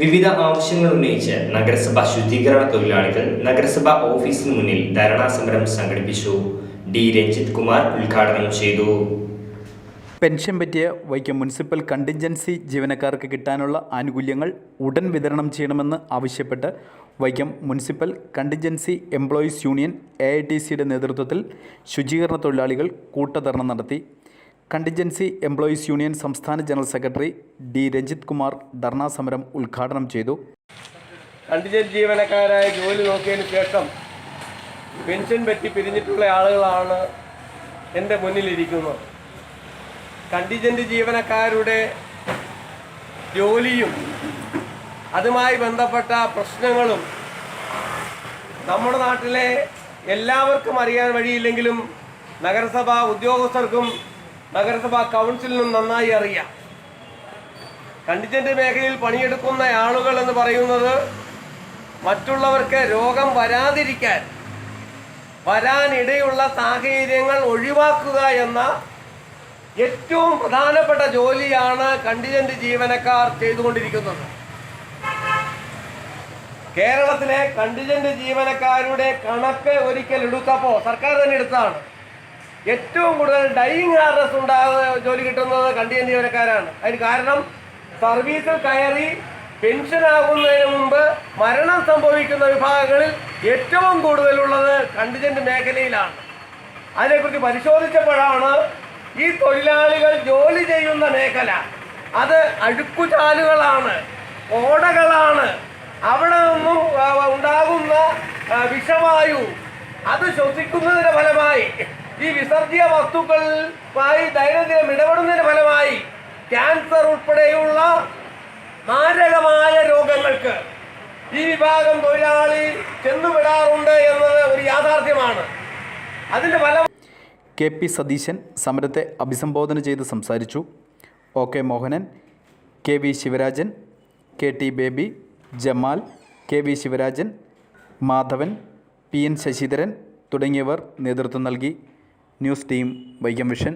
വിവിധ ആവശ്യങ്ങൾ ഉന്നയിച്ച് നഗരസഭ ശുചീകരണ തൊഴിലാളികൾ നഗരസഭ ഓഫീസിന് മുന്നിൽ ധരണാ സമരം സംഘടിപ്പിച്ചു. ഡി. രഞ്ജിത് കുമാർ ഉദ്ഘാടനം ചെയ്തു. പെൻഷൻ പറ്റിയ വൈക്കം മുനിസിപ്പൽ കണ്ടിൻജൻസി ജീവനക്കാർക്ക് കിട്ടാനുള്ള ആനുകൂല്യങ്ങൾ ഉടൻ വിതരണം ചെയ്യണമെന്ന് ആവശ്യപ്പെട്ട് Vaikom municipal contingency employees union A നേതൃത്വത്തിൽ ശുചീകരണ തൊഴിലാളികൾ കൂട്ടധർണ നടത്തി. കണ്ടിൻജൻസി എംപ്ലോയീസ് യൂണിയൻ സംസ്ഥാന general secretary D Ranjith Kumar dharna സമരം ഉദ്ഘാടനം ചെയ്തു. കണ്ടിജന്റ് ജീവനക്കാരായ ജോലി നോക്കിയതിന് ശേഷം പെൻഷൻ പറ്റി പിരിഞ്ഞിട്ടുള്ള ആളുകളാണ് എന്റെ മുന്നിലിരിക്കുന്നത്. കണ്ടിജന്റ് ജീവനക്കാരുടെ ജോലിയും അതുമായി ബന്ധപ്പെട്ട പ്രശ്നങ്ങളും നമ്മുടെ നാട്ടിലെ എല്ലാവർക്കും അറിയാൻ വഴിയില്ലെങ്കിലും നഗരസഭാ ഉദ്യോഗസ്ഥർക്കും നഗരസഭാ കൗൺസിലിനും നന്നായി അറിയാം. കണ്ടിജന്റ് മേഖലയിൽ പണിയെടുക്കുന്ന ആളുകൾ എന്ന് പറയുന്നത് മറ്റുള്ളവർക്ക് രോഗം വരാതിരിക്കാൻ വരാനിടയുള്ള സാഹചര്യങ്ങൾ ഒഴിവാക്കുക എന്ന ഏറ്റവും പ്രധാനപ്പെട്ട ജോലിയാണ് കണ്ടിജന്റ് ജീവനക്കാർ ചെയ്തുകൊണ്ടിരിക്കുന്നത്. കേരളത്തിലെ കണ്ടിജന്റ് ജീവനക്കാരുടെ കണക്ക് ഒരിക്കൽ എടുത്തപ്പോൾ സർക്കാർ തന്നെ എടുത്തതാണ്. ഏറ്റവും കൂടുതൽ ഡൈയിങ് ആർഡേഴ്സ് ഉണ്ടാകുന്ന ജോലി കിട്ടുന്നത് കണ്ടിയൻ ജീവനക്കാരാണ്. അതിന് കാരണം സർവീസിൽ കയറി പെൻഷൻ പെൻഷനാകുന്നതിന് മുമ്പ് മരണം സംഭവിക്കുന്ന വിഭാഗങ്ങളിൽ ഏറ്റവും കൂടുതലുള്ളത് കണ്ടിജന്റ് മേഖലയിലാണ്. അതിനെക്കുറിച്ച് പരിശോധിച്ചപ്പോഴാണ് ഈ തൊഴിലാളികൾ ജോലി ചെയ്യുന്ന മേഖല. അത് അഴുക്കുചാലുകളാണ് ഓടകളാണ് അവിടെ നിന്നും ഉണ്ടാകുന്ന വിഷവായു. അത് ശ്വസിക്കുന്നതിന്റെ ഫലമായി. ഈ വിസർജ്യ വസ്തുക്കളുമായി ദൈനംദിനം ഇടപെടുന്നതിന് ഫലമായി ക്യാൻസർ ഉൾപ്പെടെയുള്ള മാരകമായ രോഗങ്ങൾക്ക് ഈ വിഭാഗം തൊഴിലാളി ചെന്നുവിടാറുണ്ട് എന്നത് ഒരു യാഥാർത്ഥ്യമാണ്. അതിന്റെ ഫലം കെ പി സതീശൻ സമരത്തെ അഭിസംബോധന ചെയ്ത് സംസാരിച്ചു. O K Mohanan K V Sivarajan K T Baby Jamal K V Sivarajan Madhavan P N Sasidharan തുടങ്ങിയവർ നേതൃത്വം നൽകി. News team Vaikom vision